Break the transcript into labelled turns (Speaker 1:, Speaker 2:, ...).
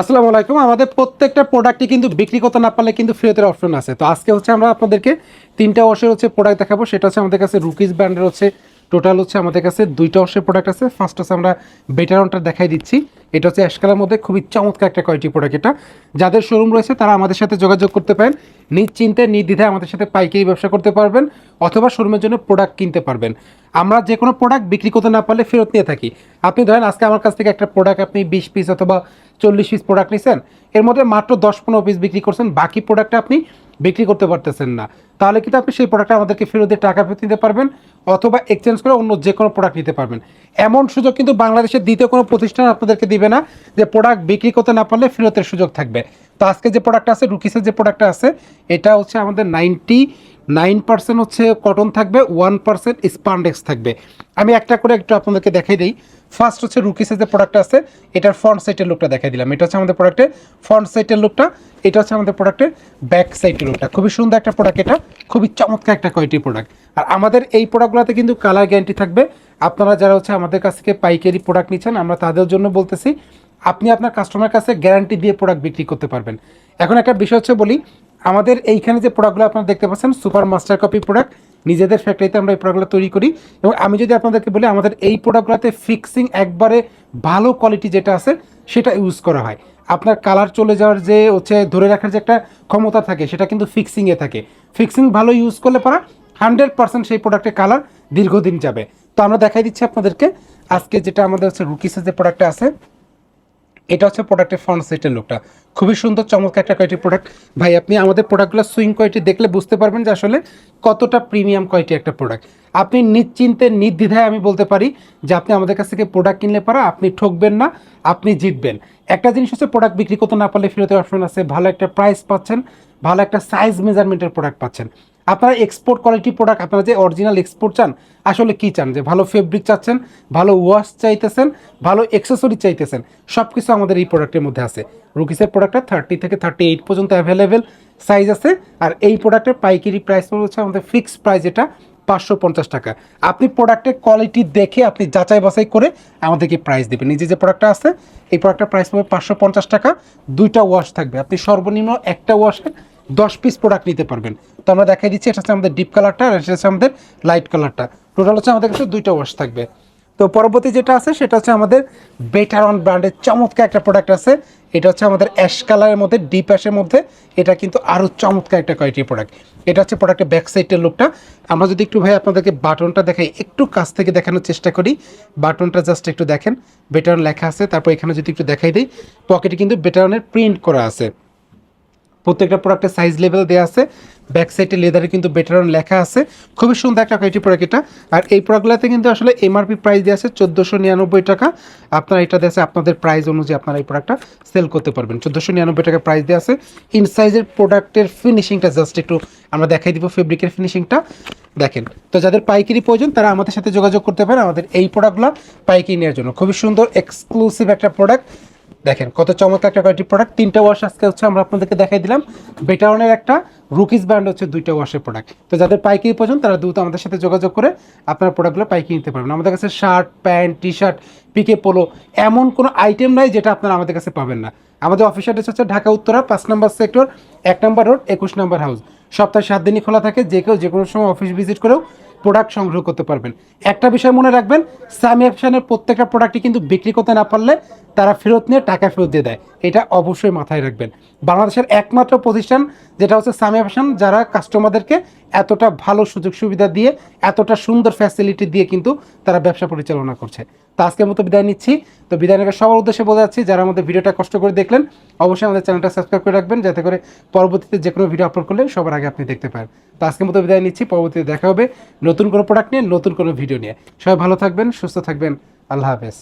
Speaker 1: আসসালামু আলাইকুম। আমাদের প্রত্যেকটা প্রোডাক্টই কিন্তু বিক্রি করতে না পারলে কিন্তু ফ্রিতে অপশন আছে। তো আজকে হচ্ছে আমরা আপনাদেরকে তিনটা ওয়াশের হচ্ছে প্রোডাক্ট দেখাবো। সেটা হচ্ছে আমাদের কাছে রুকিজ ব্র্যান্ডের হচ্ছে টোটাল হচ্ছে আমাদের কাছে দুইটা ওয়াশের প্রোডাক্ট আছে। ফার্স্ট হচ্ছে আমরা বেটারনটা দেখাই দিচ্ছি। এটা হচ্ছে অ্যাশকালার মধ্যে খুবই চমৎকার একটা কোয়ালিটি প্রোডাক্ট এটা। যাদের শোরুম রয়েছে, তারা আমাদের সাথে যোগাযোগ করতে পারেন। নিশ্চিন্তে, নির্দ্বিধায় আমাদের সাথে পাইকারি ব্যবসা করতে পারবেন অথবা শোরুমের জন্য প্রোডাক্ট কিনতে পারবেন। আমরা যে কোনো প্রোডাক্ট বিক্রি করতে না পারলে ফেরত নিয়ে থাকি। আপনি ধরেন, আজকে আমার কাছ থেকে একটা প্রোডাক্ট আপনি বিশ পিস অথবা চল্লিশ পিস প্রোডাক্ট নিছেন। এর মধ্যে মাত্র দশ পনেরো পিস বিক্রি করছেন। বাকি প্রোডাক্টটা আপনি বিক্রি করতে পারতেছেন না। তাহলে কিন্তু আপনি সেই প্রোডাক্টটা আমাদেরকে ফেরত দিয়ে টাকা ফেরত নিতে পারবেন অথবা এক্সচেঞ্জ করে অন্য যে কোনো প্রোডাক্ট নিতে পারবেন। এমন সুযোগ কিন্তু বাংলাদেশের দ্বিতীয় কোনো প্রতিষ্ঠান আপনাদেরকে দিবে না যে প্রোডাক্ট বিক্রি করতে না পারলে ফেরতের সুযোগ থাকবে। তো আজকে যে প্রোডাক্টটা আছে রুকিসের যে প্রোডাক্টটা আছে, এটা হচ্ছে আমাদের নাইনটি নাইন পার্সেন্ট হচ্ছে কটন থাকবে, ওয়ান পার্সেন্ট স্পান্ডেক্স থাকবে। আমি একটা করে একটু আপনাদেরকে দেখাই দিই। ফার্স্ট হচ্ছে রুকিসের যে প্রোডাক্ট আছে, এটার ফ্রন্ট সাইডের লুকটা দেখাই দিলাম। এটা হচ্ছে আমাদের প্রোডাক্টের ফ্রন্ট সাইডের লুকটা এটা হচ্ছে আমাদের প্রোডাক্টের ব্যাক সাইডের লুকটা খুবই সুন্দর একটা প্রোডাক্ট এটা, খুবই চমৎকার একটা কোয়ালিটির প্রোডাক্ট আর আমাদের এই প্রোডাক্টগুলোতে কিন্তু কালার গ্যারান্টি থাকবে। আপনারা যারা হচ্ছে আমাদের কাছ থেকে পাইকারি প্রোডাক্ট নিচ্ছেন, আমরা তাদের জন্য বলতেছি, আপনি আপনার কাস্টমার কাছে গ্যারান্টি দিয়ে প্রোডাক্ট বিক্রি করতে পারবেন। এখন একটা বিষয় হচ্ছে বলি, আমাদের এইখানে যে প্রোডাক্টগুলো আপনারা দেখতে পাচ্ছেন সুপার মাস্টার কপি প্রোডাক্ট নিজেদের ফ্যাক্টরিতে আমরা এই প্রোডাক্টগুলো তৈরি করি। এবং আমি যদি আপনাদেরকে বলি, আমাদের এই প্রোডাক্টগুলোতে ফিক্সিং একবারে ভালো কোয়ালিটি যেটা আছে, সেটা ইউজ করা হয়। আপনার কালার চলে যাওয়ার যে হচ্ছে, ধরে রাখার যে একটা ক্ষমতা থাকে, সেটা কিন্তু ফিক্সিংয়ে থাকে। ফিক্সিং ভালো ইউজ করলে পরা হান্ড্রেড পার্সেন্ট সেই প্রোডাক্টের কালার দীর্ঘদিন যাবে। তো আমরা দেখাই দিচ্ছি আপনাদেরকে, আজকে যেটা আমাদের হচ্ছে রুকিসের যে প্রোডাক্টটা আছে এটা হচ্ছে প্রোডাক্টের ফ্রন্ট সাইডের লুকটা খুবই সুন্দর, চমৎকার একটা কোয়ালিটির প্রোডাক্ট ভাই, আপনি আমাদের প্রোডাক্টগুলো সুইং কোয়ালিটি দেখলে বুঝতে পারবেন যে আসলে কতটা প্রিমিয়াম কোয়ালিটি একটা প্রোডাক্ট আপনি নিশ্চিন্তে, নির্দ্বিধায় আমি বলতে পারি যে আপনি আমাদের কাছ থেকে প্রোডাক্ট কিনলে পারা আপনি ঠকবেন না, আপনি জিতবেন। একটা জিনিস হচ্ছে প্রোডাক্ট বিক্রি করতে না পারলে ফেরতের অপশন আছে, ভালো একটা প্রাইস পাচ্ছেন, ভালো একটা সাইজ মেজারমেন্টের প্রোডাক্ট পাচ্ছেন। আপনারা এক্সপোর্ট কোয়ালিটি প্রোডাক্ট আপনারা যে অরিজিনাল এক্সপোর্ট চান, আসলে কি চান? যে ভালো ফেব্রিক চাচ্ছেন, ভালো ওয়াশ চাইতেছেন, ভালো অ্যাক্সেসরি চাইতেছেন সব কিছু আমাদের এই প্রোডাক্টের মধ্যে আছে। রুকিসের প্রোডাক্টটা থার্টি থেকে থার্টি এইট পর্যন্ত অ্যাভেলেবেল সাইজ আছে, আর এই প্রোডাক্টের পাইকারি প্রাইস হচ্ছে আমাদের ফিক্সড প্রাইস এটা পাঁচশো পঞ্চাশ টাকা। আপনি প্রোডাক্টের কোয়ালিটি দেখে আপনি যাচাই বাছাই করে আমাদেরকে প্রাইস দেবেন। নিজে যে প্রোডাক্টটা আছে, এই প্রোডাক্টের প্রাইস পাবে পাঁচশো পঞ্চাশ টাকা, দুইটা ওয়াশ থাকবে। আপনি সর্বনিম্ন একটা ওয়াশে দশ পিস প্রোডাক্ট নিতে পারবেন। তো আমরা দেখাই দিচ্ছি, এটা হচ্ছে আমাদের ডিপ কালারটা আর এটা হচ্ছে আমাদের লাইট কালারটা টোটাল হচ্ছে আমাদের কাছে দুইটা ওয়াশ থাকবে। তো পরবর্তী যেটা আছে, সেটা হচ্ছে আমাদের বেটার অন ব্র্যান্ডের চমৎকার একটা প্রোডাক্ট আছে। এটা হচ্ছে আমাদের অ্যাশ কালারের মধ্যে ডিপ অ্যাশের মধ্যে। এটা কিন্তু আরও চমৎকার একটা কোয়ালিটির প্রোডাক্ট এটা হচ্ছে প্রোডাক্টের ব্যাক সাইডের লুকটা আমরা যদি একটু ভাই আপনাদেরকে বাটনটা দেখাই, একটু কাছ থেকে দেখানোর চেষ্টা করি। বাটনটা জাস্ট একটু দেখেন। বেটারন লেখা আছে, তারপর এখানে যদি একটু দেখাই দিই পকেটে কিন্তু বেটারনের প্রিন্ট করা আছে। প্রত্যেকটা প্রোডাক্টের সাইজ লেভেল দেওয়া আছে। ব্যাক সাইডে লেদারে কিন্তু বেটার লেখা আছে। খুবই সুন্দর একটা কোয়ালিটি প্রোডাক্ট এটা। আর এই প্রোডাক্টগুলোতে কিন্তু আসলে এমআরপি প্রাইস দেওয়া আছে চোদ্দোশো নিরানব্বই টাকা। আপনারা এটা দেওয়া আছে আপনাদের প্রাইস অনুযায়ী আপনারা এই প্রোডাক্টটা সেল করতে পারবেন। চোদ্দোশো নিরানব্বই টাকা প্রাইস দেওয়া আছে। ইন সাইজের প্রোডাক্টের ফিনিশিংটা জাস্ট একটু আমরা দেখাই দিব ফেব্রিকের ফিনিশিংটা দেখেন, তো যাদের পাইকারি প্রয়োজন তারা আমাদের সাথে যোগাযোগ করতে পারেন। আমাদের এই প্রোডাক্টগুলো পাইকারি নেওয়ার জন্য। খুবই সুন্দর এক্সক্লুসিভ একটা প্রোডাক্ট দেখেন, কত চমৎকার একটা কোয়ালিটি প্রোডাক্ট তিনটা ওয়াশ আজকে হচ্ছে আমরা আপনাদেরকে দেখাই দিলাম। বেটারনের একটা রুকিস ব্র্যান্ড হচ্ছে দুইটা ওয়াশের প্রোডাক্ট তো যাদের পাইকারি প্রয়োজন তারা দ্রুত আমাদের সাথে যোগাযোগ করে আপনার প্রোডাক্টগুলো পাইকারি নিতে পারবেন। আমাদের কাছে shirt pant T shirt PK polo এমন কোনো আইটেম নাই যেটা আপনারা আমাদের কাছে পাবেন না। আমাদের অফিস অ্যাড্রেস হচ্ছে ঢাকা উত্তরা, পাঁচ নম্বর সেক্টর এক নম্বর রোড একুশ নম্বর হাউস সপ্তাহে সাত দিনই খোলা থাকে। যে কেউ যে কোনো সময় অফিস ভিজিট করেও প্রোডাক্ট সংগ্রহ করতে পারবেন। একটা বিষয় মনে রাখবেন সামি অ্যাপশানের প্রত্যেকটা প্রোডাক্টই কিন্তু বিক্রি করতে না পারলে তারা ফেরত নিয়ে টাকা ফেরত দিয়ে দেয়। এটা অবশ্যই মাথায় রাখবেন। বাংলাদেশের একমাত্র প্রতিষ্ঠান যেটা হচ্ছে সামি অ্যাপশান যারা কাস্টমারদেরকে এতটা ভালো সুযোগ সুবিধা দিয়ে, এতটা সুন্দর ফ্যাসিলিটি দিয়ে কিন্তু তারা ব্যবসা পরিচালনা করছে। তো আজকের মতো বিদায় নিচ্ছি। তো বিদায় নেওয়ার সবার উদ্দেশ্যে বলে যাচ্ছি যারা আমাদের ভিডিওটা কষ্ট করে দেখলেন, অবশ্যই আমাদের চ্যানেলটা সাবস্ক্রাইব করে রাখবেন, যাতে করে পরবর্তীতে যে কোনো ভিডিও আপলোড করলে সবার আগে আপনি দেখতে পারেন। তো আজকের মতো বিদায় নিচ্ছি, পরবর্তীতে দেখা হবে নতুন কোনো প্রোডাক্ট নিয়ে, নতুন কোনো ভিডিও নিয়ে। সবাই ভালো থাকবেন, সুস্থ থাকবেন, আল্লাহ হাফেজ।